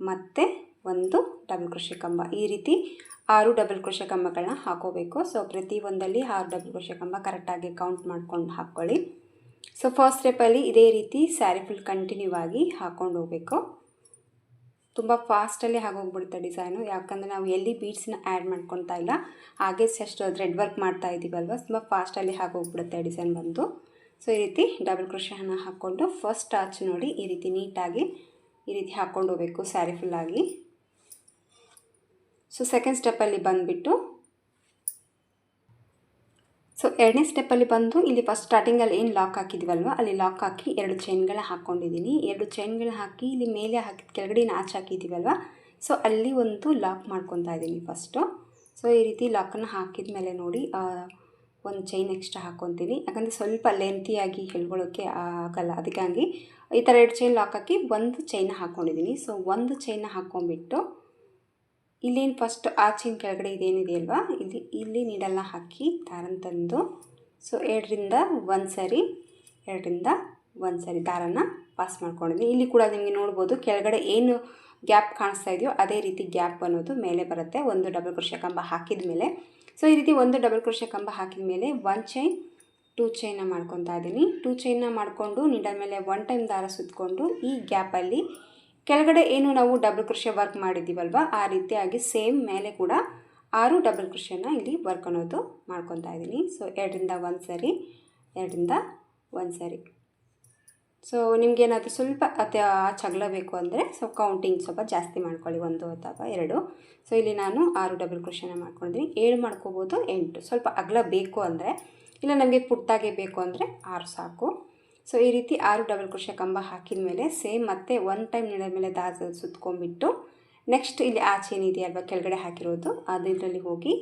ಮತ್ತೆ ಒಂದು ಡಬಲ್ ಕ್ರೋಶೆ ಕಂಬ. ಈ ರೀತಿ ಆರು ಡಬಲ್ ಕ್ರೋಶೆ ಕಂಬಗಳನ್ನ ಹಾಕೋಬೇಕು. ಸೊ ಪ್ರತಿ ಒಂದಲ್ಲಿ ಆರು ಡಬಲ್ ಕ್ರೋಶೆ ಕಂಬ ಕರೆಕ್ಟಾಗಿ ಕೌಂಟ್ ಮಾಡ್ಕೊಂಡು ಹಾಕ್ಕೊಳ್ಳಿ ಸೊ ಫಸ್ಟ್ ಸ್ಟೆಪ್ಪಲ್ಲಿ ಇದೇ ರೀತಿ ಸ್ಯಾರಿ ಫುಲ್ ಕಂಟಿನ್ಯೂ ಆಗಿ ಹಾಕ್ಕೊಂಡು ಹೋಗಬೇಕು. ತುಂಬ ಫಾಸ್ಟಲ್ಲಿ ಆಗೋಗ್ಬಿಡುತ್ತೆ ಡಿಸೈನು ಯಾಕಂದರೆ ನಾವು ಎಲ್ಲಿ ಬೀಡ್ಸ್ನ ಆ್ಯಡ್ ಮಾಡ್ಕೊತಾ ಇಲ್ಲ, ಹಾಗೆ ಜಸ್ಟ್ ಥ್ರೆಡ್ ವರ್ಕ್ ಮಾಡ್ತಾ ಇದ್ದೀವಲ್ವ ತುಂಬ ಫಾಸ್ಟಲ್ಲಿ ಆಗೋಗ್ಬಿಡುತ್ತೆ ಡಿಸೈನ್ ಬಂದು. ಸೊ ಈ ರೀತಿ ಡಬಲ್ ಕ್ರೋಶನ ಹಾಕ್ಕೊಂಡು ಫಸ್ಟ್ ಟಾಚ್ ನೋಡಿ ಈ ರೀತಿ ನೀಟಾಗಿ ಈ ರೀತಿ ಹಾಕ್ಕೊಂಡು ಹೋಗಬೇಕು ಸ್ಯಾರಿ ಫುಲ್ಲಾಗಿ ಸೊ ಸೆಕೆಂಡ್ ಸ್ಟೆಪ್ಪಲ್ಲಿ ಬಂದುಬಿಟ್ಟು ಸೊ ಎರಡನೇ ಸ್ಟೆಪ್ಪಲ್ಲಿ ಬಂದು ಇಲ್ಲಿ ಫಸ್ಟ್ ಸ್ಟಾರ್ಟಿಂಗಲ್ಲಿ ಏನು ಲಾಕ್ ಹಾಕಿದ್ವಲ್ವ? ಅಲ್ಲಿ ಲಾಕ್ ಹಾಕಿ ಎರಡು ಚೈನ್ಗಳನ್ನ ಹಾಕ್ಕೊಂಡಿದ್ದೀನಿ ಎರಡು ಚೈನ್ಗಳನ್ನ ಹಾಕಿ ಇಲ್ಲಿ ಮೇಲೆ ಹಾಕಿ ಕೆಳಗಡೆ ನಾಚ್ ಹಾಕಿದ್ದೀವಲ್ವ ಸೊ ಅಲ್ಲಿ ಒಂದು ಲಾಕ್ ಮಾಡ್ಕೊತಾ ಇದ್ದೀನಿ ಫಸ್ಟು ಸೊ ಈ ರೀತಿ ಲಾಕನ್ನು ಹಾಕಿದ ಮೇಲೆ ನೋಡಿ ಒಂದು ಚೈನ್ ಎಕ್ಸ್ಟ್ರಾ ಹಾಕ್ಕೊತೀನಿ ಯಾಕಂದರೆ ಸ್ವಲ್ಪ ಲೆಂತಿಯಾಗಿ ಹೇಳ್ಕೊಳ್ಳೋಕ್ಕೆ ಆಗಲ್ಲ. ಅದಕ್ಕಾಗಿ ಈ ಥರ ಎರಡು ಚೈನ್ ಲಾಕ್ ಹಾಕಿ ಒಂದು ಚೈನ ಹಾಕ್ಕೊಂಡಿದ್ದೀನಿ ಸೊ ಒಂದು ಚೈನ ಹಾಕ್ಕೊಂಬಿಟ್ಟು ಇಲ್ಲೇನು ಫಸ್ಟ್ ಆಚಿನ ಕೆಳಗಡೆ ಇದೇನಿದೆ ಅಲ್ವಾ? ಇಲ್ಲಿ ಇಲ್ಲಿ ನೀಡೆಲ್ಲ ಹಾಕಿ ದಾರನ ತಂದು. ಸೊ ಎರಡರಿಂದ ಒಂದು ಸರಿ, ಎರಡರಿಂದ ಒಂದು ಸರಿ ದಾರನ ಪಾಸ್ ಮಾಡ್ಕೊಂಡಿದ್ದೀನಿ. ಇಲ್ಲಿ ಕೂಡ ನಿಮಗೆ ನೋಡ್ಬೋದು ಕೆಳಗಡೆ ಏನು ಗ್ಯಾಪ್ ಕಾಣಿಸ್ತಾ ಇದೆಯೋ ಅದೇ ರೀತಿ ಗ್ಯಾಪ್ ಅನ್ನೋದು ಮೇಲೆ ಬರುತ್ತೆ. ಒಂದು ಡಬಲ್ ಕೃಷಿಯ ಕಂಬ ಹಾಕಿದ ಮೇಲೆ. ಸೊ ಈ ರೀತಿ ಒಂದು ಡಬಲ್ ಕೃಷಿಯ ಕಂಬ ಹಾಕಿದ ಮೇಲೆ ಒನ್ ಚೈನ್ ಟೂ ಚೈನ್ನ ಮಾಡ್ಕೊತಾ ಇದ್ದೀನಿ. ಟೂ ಚೈನ್ನ ಮಾಡಿಕೊಂಡು ನೀಡಲ್ ಮೇಲೆ ಒನ್ ಟೈಮ್ ದಾರ ಸುತ್ತಕೊಂಡು ಈ ಗ್ಯಾಪಲ್ಲಿ ಕೆಳಗಡೆ ಏನು ನಾವು ಡಬಲ್ ಕೃಷಿಯ ವರ್ಕ್ ಮಾಡಿದ್ದೀವಲ್ವ, ಆ ರೀತಿಯಾಗಿ ಸೇಮ್ ಮೇಲೆ ಕೂಡ ಆರು ಡಬಲ್ ಕೃಷಿಯನ್ನು ಇಲ್ಲಿ ವರ್ಕ್ ಅನ್ನೋದು ಮಾಡ್ಕೊತಾ ಇದ್ದೀನಿ. ಸೊ ಎರಡರಿಂದ ಒಂದು ಸರಿ, ಎರಡರಿಂದ ಒಂದು ಸರಿ. ಸೊ ನಿಮಗೇನಾದರೂ ಸ್ವಲ್ಪ ಅತ್ಯ ಚಗಲ ಬೇಕು ಅಂದರೆ ಸೊ ಕೌಂಟಿಂಗ್ ಸ್ವಲ್ಪ ಜಾಸ್ತಿ ಮಾಡ್ಕೊಳ್ಳಿ, ಒಂದು ಅಥವಾ ಎರಡು. ಸೊ ಇಲ್ಲಿ ನಾನು ಆರು ಡಬಲ್ ಕೃಷಿಯನ್ನು ಮಾಡ್ಕೊಂಡಿದ್ದೀನಿ. ಏಳು ಮಾಡ್ಕೋಬೋದು ಎಂಟು. ಸ್ವಲ್ಪ ಅಗಲ ಬೇಕು ಅಂದರೆ, ಇಲ್ಲ ನಮಗೆ ಪುಟ್ಟಾಗೆ ಬೇಕು ಅಂದರೆ ಆರು ಸಾಕು. ಸೊ, ಈ ರೀತಿ ಆರು ಡಬಲ್ ಕ್ರೋಶ ಕಂಬ ಹಾಕಿದ ಮೇಲೆ ಸೇಮ್ ಮತ್ತೆ ಒನ್ ಟೈಮ್ ನೀಡಿದ ಮೇಲೆ ದಾರ ಸುತ್ಕೊಂಡ್ಬಿಟ್ಟು ನೆಕ್ಸ್ಟ್ ಇಲ್ಲಿ ಆಚೆ ಏನಿದೆ ಅಲ್ವಾ ಕೆಳಗಡೆ ಹಾಕಿರೋದು ಅದರಲ್ಲಿ ಹೋಗಿ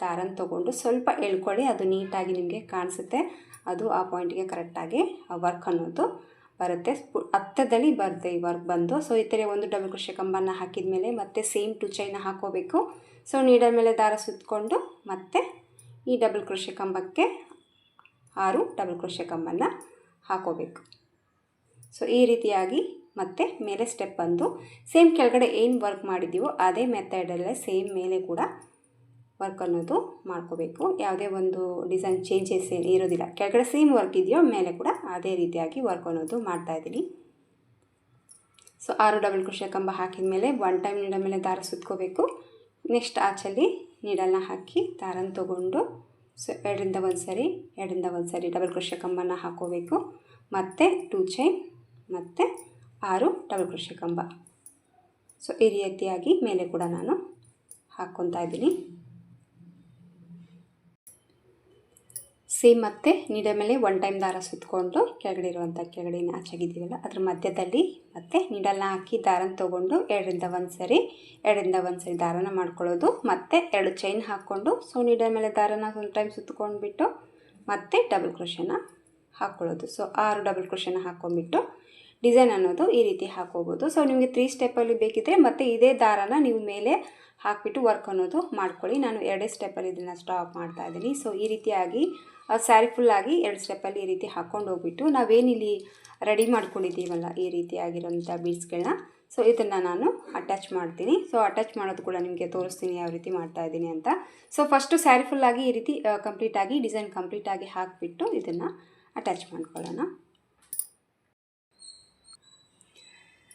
ದಾರನ ತೊಗೊಂಡು ಸ್ವಲ್ಪ ಎಳ್ಕೊಳ್ಳಿ, ಅದು ನೀಟಾಗಿ ನಿಮಗೆ ಕಾಣಿಸುತ್ತೆ, ಅದು ಆ ಪಾಯಿಂಟಿಗೆ ಕರೆಕ್ಟಾಗಿ ವರ್ಕ್ ಅನ್ನೋದು ಬರುತ್ತೆ. ಹತ್ತದಲ್ಲಿ ಬರುತ್ತೆ ಈ ವರ್ಕ್ ಬಂದು. ಸೊ ಈ ಥರ ಒಂದು ಡಬಲ್ ಕೃಷಿ ಕಂಬನ ಹಾಕಿದ ಮೇಲೆ ಮತ್ತೆ ಸೇಮ್ ಟು ಚೈನ ಹಾಕೋಬೇಕು. ಸೊ ನೀಡಲ್ ಮೇಲೆ ದಾರ ಸುತ್ತಕೊಂಡು ಮತ್ತೆ ಈ ಡಬಲ್ ಕೃಷಿ ಕಂಬಕ್ಕೆ ಆರು ಡಬಲ್ ಕ್ರೋಶೆ ಕಂಬನ ಹಾಕೋಬೇಕು. ಸೊ ಈ ರೀತಿಯಾಗಿ ಮತ್ತೆ ಮೇಲೆ ಸ್ಟೆಪ್ ಬಂದು ಸೇಮ್ ಕೆಳಗಡೆ ಏನು ವರ್ಕ್ ಮಾಡಿದ್ದೀವೋ ಅದೇ ಮೆಥಡಲ್ಲೇ ಸೇಮ್ ಮೇಲೆ ಕೂಡ ವರ್ಕ್ ಅನ್ನೋದು ಮಾಡ್ಕೋಬೇಕು. ಯಾವುದೇ ಒಂದು ಡಿಸೈನ್ ಚೇಂಜಸ್ ಏನು ಇರೋದಿಲ್ಲ. ಕೆಳಗಡೆ ಸೇಮ್ ವರ್ಕ್ ಇದೆಯೋ ಮೇಲೆ ಕೂಡ ಅದೇ ರೀತಿಯಾಗಿ ವರ್ಕ್ ಅನ್ನೋದು ಮಾಡ್ತಾ ಇದ್ದೀನಿ. ಸೊ ಆರು ಡಬಲ್ ಕೃಷಿಯ ಕಂಬ ಹಾಕಿದ ಮೇಲೆ ಒನ್ ಟೈಮ್ ನೀಡ ಮೇಲೆ ದಾರ ಸುತ್ಕೋಬೇಕು. ನೆಕ್ಸ್ಟ್ ಆಚಲ್ಲಿ ನೀಡಲ್ನ ಹಾಕಿ ದಾರನ ತೊಗೊಂಡು ಸೊ ಎರಡರಿಂದ ಒಂದು ಸರಿ, ಎರಡರಿಂದ ಒಂದು ಸರಿ ಡಬಲ್ ಕೃಷಿ ಕಂಬನ ಹಾಕೋಬೇಕು. ಮತ್ತು ಟೂ ಚೈನ್ ಮತ್ತು ಆರು ಡಬಲ್ ಕೃಷಿ ಕಂಬ. ಸೊ ಈ ರೀತಿಯಾಗಿ ಮೇಲೆ ಕೂಡ ನಾನು ಹಾಕ್ಕೊತಾ ಇದ್ದೀನಿ. ಸೇಮ್ ಮತ್ತೆ ನೀಡ ಮೇಲೆ ಒನ್ ಟೈಮ್ ದಾರ ಸುತ್ತಕೊಂಡು ಕೆಳಗಡೆ ಇರುವಂಥ ಕೆಳಗಡೆನ ಆಚಾಗಿದ್ದೀವಲ್ಲ, ಅದ್ರ ಮಧ್ಯದಲ್ಲಿ ಮತ್ತೆ ನೀಡಲ್ನ ಹಾಕಿ ದಾರನ ತೊಗೊಂಡು ಎರಡರಿಂದ ಒಂದು ಸರಿ ಎರಡರಿಂದ ಒಂದು ಸರಿ ದಾರನ ಮಾಡ್ಕೊಳ್ಳೋದು. ಮತ್ತೆ ಎರಡು ಚೈನ್ ಹಾಕ್ಕೊಂಡು ಸೊ ನೀಡ ಮೇಲೆ ದಾರನ ಒಂದು ಟೈಮ್ ಸುತ್ತಕೊಂಡ್ಬಿಟ್ಟು ಮತ್ತೆ ಡಬಲ್ ಕ್ರೋಶನ ಹಾಕ್ಕೊಳ್ಳೋದು. ಸೊ ಆರು ಡಬಲ್ ಕ್ರೋಶನ ಹಾಕ್ಕೊಂಡ್ಬಿಟ್ಟು ಡಿಸೈನ್ ಅನ್ನೋದು ಈ ರೀತಿ ಹಾಕೋಬೋದು. ಸೊ ನಿಮಗೆ ತ್ರೀ ಸ್ಟೆಪ್ಪಲ್ಲಿ ಬೇಕಿದ್ದರೆ ಮತ್ತೆ ಇದೇ ದಾರನ ನೀವು ಮೇಲೆ ಹಾಕಿಬಿಟ್ಟು ವರ್ಕ್ ಅನ್ನೋದು ಮಾಡ್ಕೊಳ್ಳಿ. ನಾನು ಎರಡೇ ಸ್ಟೆಪ್ಪಲ್ಲಿ ಇದನ್ನು ಸ್ಟಾಪ್ ಮಾಡ್ತಾ ಇದ್ದೀನಿ. ಸೊ ಈ ರೀತಿಯಾಗಿ ಸ್ಯಾರಿ ಫುಲ್ಲಾಗಿ ಎರಡು ಸ್ಟೆಪ್ಪಲ್ಲಿ ಈ ರೀತಿ ಹಾಕ್ಕೊಂಡು ಹೋಗ್ಬಿಟ್ಟು ನಾವೇನಿಲ್ಲಿ ರೆಡಿ ಮಾಡ್ಕೊಂಡಿದ್ದೀವಲ್ಲ ಈ ರೀತಿಯಾಗಿರೋಂಥ ಬೀಡ್ಸ್ಗಳನ್ನ ಸೊ ಇದನ್ನು ನಾನು ಅಟ್ಯಾಚ್ ಮಾಡ್ತೀನಿ. ಸೊ ಅಟ್ಯಾಚ್ ಮಾಡೋದು ಕೂಡ ನಿಮಗೆ ತೋರಿಸ್ತೀನಿ ಯಾವ ರೀತಿ ಮಾಡ್ತಾ ಇದ್ದೀನಿ ಅಂತ. ಸೊ ಫಸ್ಟು ಸ್ಯಾರಿ ಫುಲ್ಲಾಗಿ ಈ ರೀತಿ ಕಂಪ್ಲೀಟಾಗಿ ಡಿಸೈನ್ ಕಂಪ್ಲೀಟಾಗಿ ಹಾಕಿಬಿಟ್ಟು ಇದನ್ನು ಅಟ್ಯಾಚ್ ಮಾಡ್ಕೊಳ್ಳೋಣ.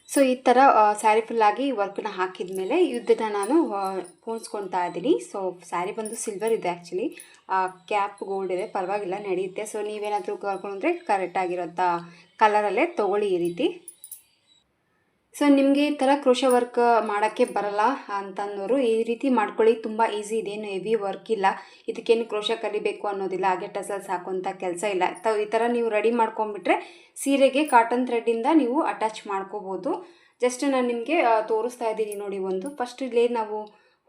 ಸೊ ಈ ಥರ ಸ್ಯಾರಿ ಫುಲ್ಲಾಗಿ ವರ್ಕನ್ನ ಹಾಕಿದ ಮೇಲೆ ಇದನ್ನು ನಾನು ಪೋಣಿಸ್ಕೊತಾ ಇದ್ದೀನಿ. ಸೊ ಸ್ಯಾರಿ ಬಂದು ಸಿಲ್ವರ್ ಇದೆ ಆ್ಯಕ್ಚುಲಿ ಕ್ಯಾಪ್ ಗೋಲ್ಡ್ ಇದೆ, ಪರವಾಗಿಲ್ಲ ನಡೆಯುತ್ತೆ ಸೊ ನೀವೇನಾದರೂ ಕರ್ಕೊಂಡ್ರೆ ಕರೆಕ್ಟಾಗಿರೋಂಥ ಕಲರಲ್ಲೇ ತೊಗೊಳ್ಳಿ ಈ ರೀತಿ. ಸೊ ನಿಮಗೆ ಈ ಥರ ಕ್ರೋಶ ವರ್ಕ್ ಮಾಡೋಕ್ಕೆ ಬರಲ್ಲ ಅಂತಂದವರು ಈ ರೀತಿ ಮಾಡ್ಕೊಳ್ಳಿ. ತುಂಬ ಈಸಿ ಇದೇನು ಹೆವಿ ವರ್ಕ್ ಇಲ್ಲ. ಇದಕ್ಕೇನು ಕ್ರೋಶ ಕಲಿಬೇಕು ಅನ್ನೋದಿಲ್ಲ. ಹಾಗೆ ಟಸಲ್ಸ್ ಹಾಕುವಂಥ ಕೆಲಸ ಇಲ್ಲ. ತ, ಈ ಥರ ನೀವು ರೆಡಿ ಮಾಡ್ಕೊಂಬಿಟ್ರೆ ಸೀರೆಗೆ ಕಾಟನ್ ಥ್ರೆಡ್ಡಿಂದ ನೀವು ಅಟ್ಯಾಚ್ ಮಾಡ್ಕೋಬೋದು. ಜಸ್ಟ್ ನಾನು ನಿಮಗೆ ತೋರಿಸ್ತಾ ಇದ್ದೀನಿ ನೋಡಿ ಒಂದು. ಫಸ್ಟ್ ಇಲ್ಲೇ ನಾವು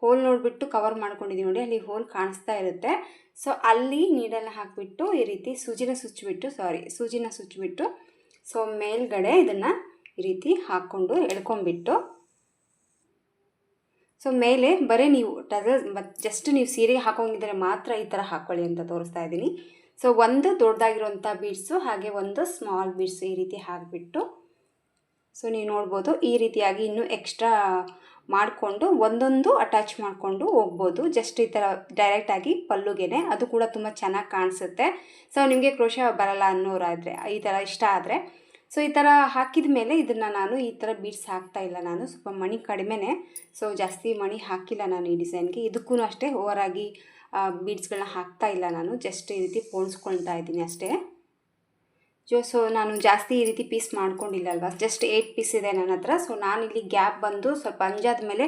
ಹೋಲ್ ನೋಡಿಬಿಟ್ಟು ಕವರ್ ಮಾಡ್ಕೊಂಡಿದ್ದೀವಿ ನೋಡಿ. ಅಲ್ಲಿ ಹೋಲ್ ಕಾಣಿಸ್ತಾ ಇರುತ್ತೆ. ಸೊ ಅಲ್ಲಿ ನೀಡನ್ನು ಹಾಕಿಬಿಟ್ಟು ಈ ರೀತಿ ಸೂಜಿನ ಸುಚ್ಚಿಬಿಟ್ಟು ಸಾರಿ ಸೂಜಿನ ಸುಚ್ಚಿಬಿಟ್ಟು ಸೊ ಮೇಲ್ಗಡೆ ಇದನ್ನು ಈ ರೀತಿ ಹಾಕ್ಕೊಂಡು ಎಳ್ಕೊಂಬಿಟ್ಟು ಸೊ ಮೇಲೆ ಬರೀ ನೀವು ಟಸಲ್ ಜಸ್ಟ್ ನೀವು ಸೀರೆಗೆ ಹಾಕೋಂಗಿದ್ರೆ ಮಾತ್ರ ಈ ಥರ ಹಾಕ್ಕೊಳ್ಳಿ ಅಂತ ತೋರಿಸ್ತಾ ಇದ್ದೀನಿ. ಸೊ ಒಂದು ದೊಡ್ಡದಾಗಿರುವಂಥ ಬೀಡ್ಸು ಹಾಗೆ ಒಂದು ಸ್ಮಾಲ್ ಬೀಡ್ಸು ಈ ರೀತಿ ಹಾಕಿಬಿಟ್ಟು ಸೊ ನೀವು ನೋಡ್ಬೋದು ಈ ರೀತಿಯಾಗಿ ಇನ್ನೂ ಎಕ್ಸ್ಟ್ರಾ ಮಾಡಿಕೊಂಡು ಒಂದೊಂದು ಅಟ್ಯಾಚ್ ಮಾಡಿಕೊಂಡು ಹೋಗ್ಬೋದು. ಜಸ್ಟ್ ಈ ಥರ ಡೈರೆಕ್ಟಾಗಿ ಪಲ್ಲುಗೆನೆ, ಅದು ಕೂಡ ತುಂಬ ಚೆನ್ನಾಗಿ ಕಾಣಿಸುತ್ತೆ. ಸೊ ನಿಮಗೆ ಕ್ರೋಶ ಬರಲ್ಲ ಅನ್ನೋರಾದರೆ, ಈ ಥರ ಇಷ್ಟ ಆದರೆ. ಸೊ ಈ ಥರ ಹಾಕಿದ ಮೇಲೆ ಇದನ್ನು ನಾನು ಈ ಥರ ಬೀಡ್ಸ್ ಹಾಕ್ತಾ ಇಲ್ಲ ನಾನು. ಸ್ವಲ್ಪ ಮಣಿ ಕಡಿಮೆನೇ. ಸೊ ಜಾಸ್ತಿ ಮಣಿ ಹಾಕಿಲ್ಲ ನಾನು ಈ ಡಿಸೈನ್ಗೆ ಇದಕ್ಕೂ ಅಷ್ಟೇ ಓವರಾಗಿ ಬೀಡ್ಸ್ಗಳನ್ನ ಹಾಕ್ತಾ ಇಲ್ಲ ನಾನು. ಜಸ್ಟ್ ಈ ರೀತಿ ಪೋಣಿಸ್ಕೊಳ್ತಾ ಇದ್ದೀನಿ ಅಷ್ಟೇ. ಜೋ ಸೊ ನಾನು ಜಾಸ್ತಿ ಈ ರೀತಿ ಪೀಸ್ ಮಾಡ್ಕೊಂಡಿಲ್ಲ ಅಲ್ವಾ ಜಸ್ಟ್ ಏಯ್ಟ್ ಪೀಸ್ ಇದೆ ನನ್ನ ಹತ್ರ. ಸೊ ನಾನು ಇಲ್ಲಿ ಗ್ಯಾಪ್ ಬಂದು ಸ್ವಲ್ಪ ಅಂಜಾದ ಮೇಲೆ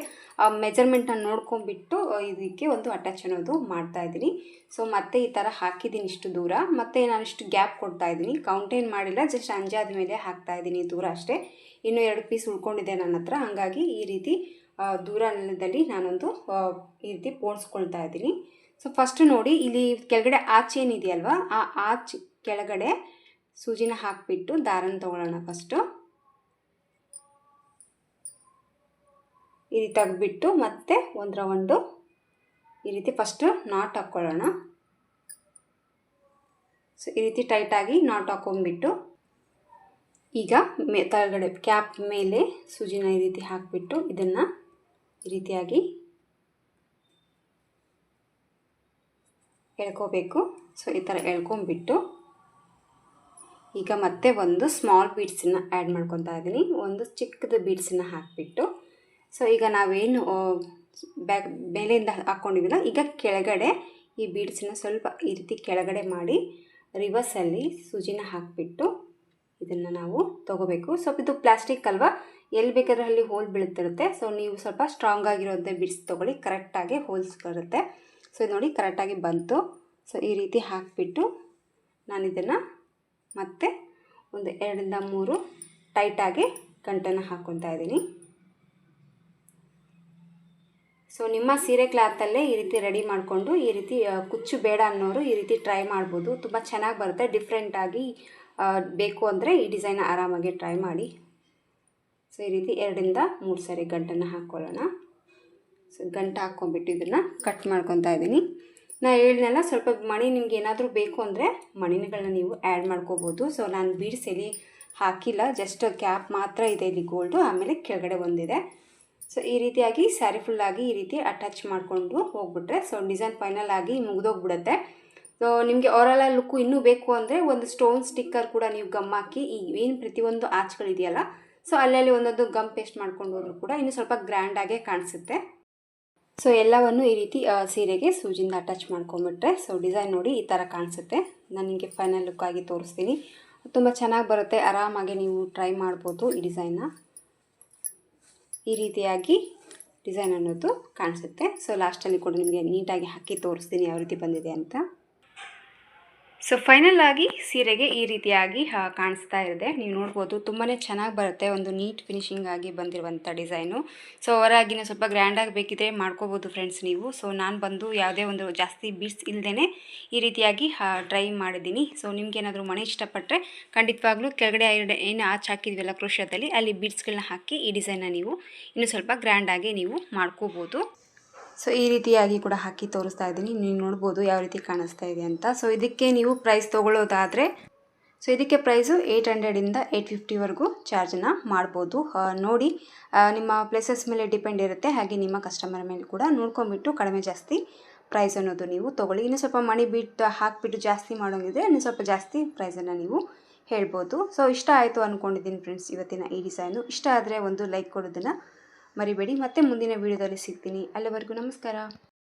ಮೆಜರ್ಮೆಂಟ್ನ ನೋಡ್ಕೊಂಡ್ಬಿಟ್ಟು ಇದಕ್ಕೆ ಒಂದು ಅಟ್ಯಾಚ್ ಅನ್ನೋದು ಮಾಡ್ತಾ ಇದ್ದೀನಿ. ಸೊ ಮತ್ತೆ ಈ ಥರ ಹಾಕಿದ್ದೀನಿ ಇಷ್ಟು ದೂರ. ಮತ್ತೆ ನಾನು ಇಷ್ಟು ಗ್ಯಾಪ್ ಕೊಡ್ತಾ ಇದ್ದೀನಿ. ಕೌಂಟೇನ್ ಮಾಡಿಲ್ಲ ಜಸ್ಟ್ ಅಂಜಾದ ಮೇಲೆ ಹಾಕ್ತಾ ಇದ್ದೀನಿ ದೂರ ಅಷ್ಟೇ. ಇನ್ನೂ ಎರಡು ಪೀಸ್ ಉಳ್ಕೊಂಡಿದೆ ನನ್ನ ಹತ್ರ. ಹಾಗಾಗಿ ಈ ರೀತಿ ದೂರದಲ್ಲಿ ನಾನೊಂದು ಈ ರೀತಿ ಪೋಣಿಸ್ಕೊಳ್ತಾ ಇದ್ದೀನಿ. ಸೊ ಫಸ್ಟ್ ನೋಡಿ, ಇಲ್ಲಿ ಕೆಳಗಡೆ ಆಚೆ ಏನಿದೆಯಲ್ವಾ? ಆ ಆಚೆ ಕೆಳಗಡೆ ಸೂಜಿನ ಹಾಕಿಬಿಟ್ಟು ದಾರನ ತೊಗೊಳ್ಳೋಣ ಫಸ್ಟು ಈ ರೀತಿ ತೆಗ್ದುಬಿಟ್ಟು ಮತ್ತೆ ಒಂದು ಈ ರೀತಿ ಫಸ್ಟು ನಾಟ್ ಹಾಕ್ಕೊಳ್ಳೋಣ. ಸೊ ಈ ರೀತಿ ಟೈಟಾಗಿ ನಾಟ್ ಹಾಕೊಂಡ್ಬಿಟ್ಟು ಈಗ ಮೇ, ಕೆಳಗಡೆ ಕ್ಯಾಪ್ ಮೇಲೆ ಸೂಜಿನ ಈ ರೀತಿ ಹಾಕಿಬಿಟ್ಟು ಇದನ್ನು ಈ ರೀತಿಯಾಗಿ ಎಳ್ಕೋಬೇಕು. ಸೊ ಈ ಥರ ಎಳ್ಕೊಂಬಿಟ್ಟು ಈಗ ಮತ್ತೆ ಒಂದು ಸ್ಮಾಲ್ ಬೀಡ್ಸನ್ನ ಆ್ಯಡ್ ಮಾಡ್ಕೊತಾ ಇದ್ದೀನಿ. ಒಂದು ಚಿಕ್ಕದ ಬೀಡ್ಸನ್ನು ಹಾಕಿಬಿಟ್ಟು ಸೊ ಈಗ ನಾವೇನು ಬ್ಯಾಕ್ ಮೇಲೆಯಿಂದ ಹಾಕ್ಕೊಂಡಿದ್ದೀನ ಈಗ ಕೆಳಗಡೆ ಈ ಬೀಡ್ಸನ್ನು ಸ್ವಲ್ಪ ಈ ರೀತಿ ಕೆಳಗಡೆ ಮಾಡಿ ರಿವರ್ಸಲ್ಲಿ ಸೂಜಿನ ಹಾಕಿಬಿಟ್ಟು ಇದನ್ನು ನಾವು ತೊಗೋಬೇಕು. ಸ್ವಲ್ಪ ಇದು ಪ್ಲಾಸ್ಟಿಕ್ ಅಲ್ವಾ? ಎಲ್ಲಿ ಬೇಕಾದ್ರೆ ಅಲ್ಲಿ ಹೋಲ್ ಬೀಳುತ್ತಿರುತ್ತೆ ಸೊ ನೀವು ಸ್ವಲ್ಪ ಸ್ಟ್ರಾಂಗ್ ಆಗಿರೋದೇ ಬಿಡ್ಸ್ ತೊಗೊಳ್ಳಿ ಕರೆಕ್ಟಾಗಿ ಹೋಲ್ಸ್ ಬರುತ್ತೆ. ಸೊ ಇದು ನೋಡಿ ಕರೆಕ್ಟಾಗಿ ಬಂತು. ಸೊ ಈ ರೀತಿ ಹಾಕಿಬಿಟ್ಟು ನಾನು ಇದನ್ನು ಮತ್ತೆ ಒಂದು ಎರಡರಿಂದ ಮೂರು ಟೈಟಾಗಿ ಗಂಟನ್ನು ಹಾಕ್ಕೊತಾ ಇದ್ದೀನಿ. ಸೊ ನಿಮ್ಮ ಸೀರೆ ಕ್ಲಾತಲ್ಲೇ ಈ ರೀತಿ ರೆಡಿ ಮಾಡಿಕೊಂಡು, ಈ ರೀತಿ ಕುಚ್ಚು ಬೇಡ ಅನ್ನೋರು ಈ ರೀತಿ ಟ್ರೈ ಮಾಡ್ಬೋದು. ತುಂಬ ಚೆನ್ನಾಗಿ ಬರುತ್ತೆ. ಡಿಫ್ರೆಂಟಾಗಿ ಬೇಕು ಅಂದರೆ ಈ ಡಿಸೈನ್ ಆರಾಮಾಗಿ ಟ್ರೈ ಮಾಡಿ. ಸೊ ಈ ರೀತಿ ಎರಡರಿಂದ ಮೂರು ಸಾರಿ ಗಂಟನ್ನು ಹಾಕ್ಕೊಳ್ಳೋಣ ಸೊ ಗಂಟು ಹಾಕ್ಕೊಂಬಿಟ್ಟು ಇದನ್ನು ಕಟ್ ಮಾಡ್ಕೊತಾ ಇದ್ದೀನಿ. ನಾ ಹೇಳಿದ್ನಲ್ಲ, ಸ್ವಲ್ಪ ಮಣಿ ನಿಮ್ಗೆ ಏನಾದರೂ ಬೇಕು ಅಂದರೆ ಮಣಿಗಳನ್ನ ನೀವು ಆ್ಯಡ್ ಮಾಡ್ಕೋಬೋದು. ಸೊ ನಾನು ಬೀಡ್ಸ್ ಎಲ್ಲಿ ಹಾಕಿಲ್ಲ ಜಸ್ಟ್ ಕ್ಯಾಪ್ ಮಾತ್ರ ಇದೆ ಇಲ್ಲಿ ಗೋಲ್ಡು ಆಮೇಲೆ ಕೆಳಗಡೆ ಒಂದಿದೆ. ಸೊ ಈ ರೀತಿಯಾಗಿ ಸ್ಯಾರಿ ಫುಲ್ಲಾಗಿ ಈ ರೀತಿ ಅಟ್ಯಾಚ್ ಮಾಡಿಕೊಂಡು ಹೋಗ್ಬಿಟ್ರೆ ಸೊ ಡಿಸೈನ್ ಫೈನಲ್ ಆಗಿ ಮುಗಿದೋಗ್ಬಿಡುತ್ತೆ. ಸೊ ನಿಮಗೆ ಓವರಾಲ್ ಲುಕ್ಕು ಇನ್ನೂ ಬೇಕು ಅಂದರೆ ಒಂದು ಸ್ಟೋನ್ ಸ್ಟಿಕ್ಕರ್ ಕೂಡ ನೀವು ಗಮ್ ಹಾಕಿ, ಈ ಏನು ಪ್ರತಿಯೊಂದು ಆಚ್ಗಳಿದೆಯಲ್ಲ ಸೊ ಅಲ್ಲಲ್ಲಿ ಒಂದೊಂದು ಗಮ್ ಪೇಸ್ಟ್ ಮಾಡ್ಕೊಂಡು ಹೋದ್ರು ಕೂಡ ಇನ್ನೂ ಸ್ವಲ್ಪ ಗ್ರ್ಯಾಂಡಾಗೇ ಕಾಣಿಸುತ್ತೆ. ಸೊ ಎಲ್ಲವನ್ನು ಈ ರೀತಿ ಸೀರೆಗೆ ಸೂಜಿಂದ ಅಟ್ಯಾಚ್ ಮಾಡ್ಕೊಂಬಿಟ್ರೆ ಸೊ ಡಿಸೈನ್ ನೋಡಿ ಈ ಥರ ಕಾಣಿಸುತ್ತೆ. ನಾನು ನಿಮಗೆ ಫೈನಲ್ ಲುಕ್ ಆಗಿ ತೋರಿಸ್ತೀನಿ. ತುಂಬ ಚೆನ್ನಾಗಿ ಬರುತ್ತೆ. ಆರಾಮಾಗಿ ನೀವು ಟ್ರೈ ಮಾಡ್ಬೋದು ಈ ಡಿಸೈನ್ನ ಈ ರೀತಿಯಾಗಿ ಡಿಸೈನ್ ಅನ್ನೋದು ಕಾಣಿಸುತ್ತೆ. ಸೊ ಲಾಸ್ಟಲ್ಲಿ ಕೂಡ ನಿಮಗೆ ನೀಟಾಗಿ ಹಾಕಿ ತೋರಿಸ್ತೀನಿ ಯಾವ ರೀತಿ ಬಂದಿದೆ ಅಂತ. ಸೊ ಫೈನಲ್ ಆಗಿ ಸೀರೆಗೆ ಈ ರೀತಿಯಾಗಿ ಕಾಣಿಸ್ತಾ ಇದೆ. ನೀವು ನೋಡ್ಬೋದು ತುಂಬಾ ಚೆನ್ನಾಗಿ ಬರುತ್ತೆ. ಒಂದು ನೀಟ್ ಫಿನಿಶಿಂಗ್ ಆಗಿ ಬಂದಿರುವಂಥ ಡಿಸೈನು. ಸೊ ಹೊರಗಿನ ಸ್ವಲ್ಪ ಗ್ರ್ಯಾಂಡಾಗಿ ಬೇಕಿದ್ರೆ ಮಾಡ್ಕೋಬೋದು ಫ್ರೆಂಡ್ಸ್ ನೀವು. ಸೊ ನಾನು ಬಂದು ಯಾವುದೇ ಒಂದು ಜಾಸ್ತಿ ಬಿಡ್ಸ್ ಇಲ್ಲದೇ ಈ ರೀತಿಯಾಗಿ ಡ್ರೈ ಮಾಡಿದ್ದೀನಿ. ಸೊ ನಿಮ್ಗೇನಾದರೂ ಮನೆ ಇಷ್ಟಪಟ್ಟರೆ ಖಂಡಿತವಾಗ್ಲೂ ಕೆಳಗಡೆ ಏನು ಆಚೆ ಹಾಕಿದ್ವಲ್ಲ ಕ್ರೋಶದಲ್ಲಿ, ಅಲ್ಲಿ ಬೀಡ್ಸ್ಗಳನ್ನ ಹಾಕಿ ಈ ಡಿಸೈನ್ನ ನೀವು ಇನ್ನೂ ಸ್ವಲ್ಪ ಗ್ರ್ಯಾಂಡಾಗಿ ನೀವು ಮಾಡ್ಕೋಬೋದು. ಸೊ ಈ ರೀತಿಯಾಗಿ ಕೂಡ ಹಾಕಿ ತೋರಿಸ್ತಾ ಇದ್ದೀನಿ. ನೀವು ನೋಡ್ಬೋದು ಯಾವ ರೀತಿ ಕಾಣಿಸ್ತಾ ಇದೆ ಅಂತ. ಸೊ ಇದಕ್ಕೆ ನೀವು ಪ್ರೈಸ್ ತೊಗೊಳ್ಳೋದಾದರೆ ಸೊ ಇದಕ್ಕೆ ಪ್ರೈಸು ಏಯ್ಟ್ ಹಂಡ್ರೆಡಿಂದ ಏಯ್ಟ್ ಫಿಫ್ಟಿವರೆಗೂ ಚಾರ್ಜನ್ನು ಮಾಡ್ಬೋದು. ನೋಡಿ ನಿಮ್ಮ ಪ್ಲೇಸಸ್ ಮೇಲೆ ಡಿಪೆಂಡ್ ಇರುತ್ತೆ. ಹಾಗೆ ನಿಮ್ಮ ಕಸ್ಟಮರ್ ಮೇಲೆ ಕೂಡ ನೋಡ್ಕೊಂಬಿಟ್ಟು ಕಡಿಮೆ ಜಾಸ್ತಿ ಪ್ರೈಸ್ ಅನ್ನೋದು ನೀವು ತೊಗೊಳ್ಳಿ. ಇನ್ನೂ ಸ್ವಲ್ಪ ಮಣಿ ಬಿಟ್ಟು ಹಾಕಿಬಿಟ್ಟು ಜಾಸ್ತಿ ಮಾಡೋಂಗಿದ್ರೆ ಇನ್ನೂ ಸ್ವಲ್ಪ ಜಾಸ್ತಿ ಪ್ರೈಸನ್ನು ನೀವು ಹೇಳ್ಬೋದು. ಸೊ ಇಷ್ಟ ಆಯಿತು ಅಂದ್ಕೊಂಡಿದ್ದೀನಿ ಫ್ರೆಂಡ್ಸ್ ಇವತ್ತಿನ ಈ ಡಿಸೈನು ಇಷ್ಟ ಆದರೆ ಒಂದು ಲೈಕ್ ಕೊಡೋದನ್ನು ಮರಿಬೇಡಿ. ಮತ್ತೆ ಮುಂದಿನ ವೀಡಿಯೋದಲ್ಲಿ ಸಿಗ್ತೀನಿ. ಅಲ್ಲಿವರೆಗೂ ನಮಸ್ಕಾರ.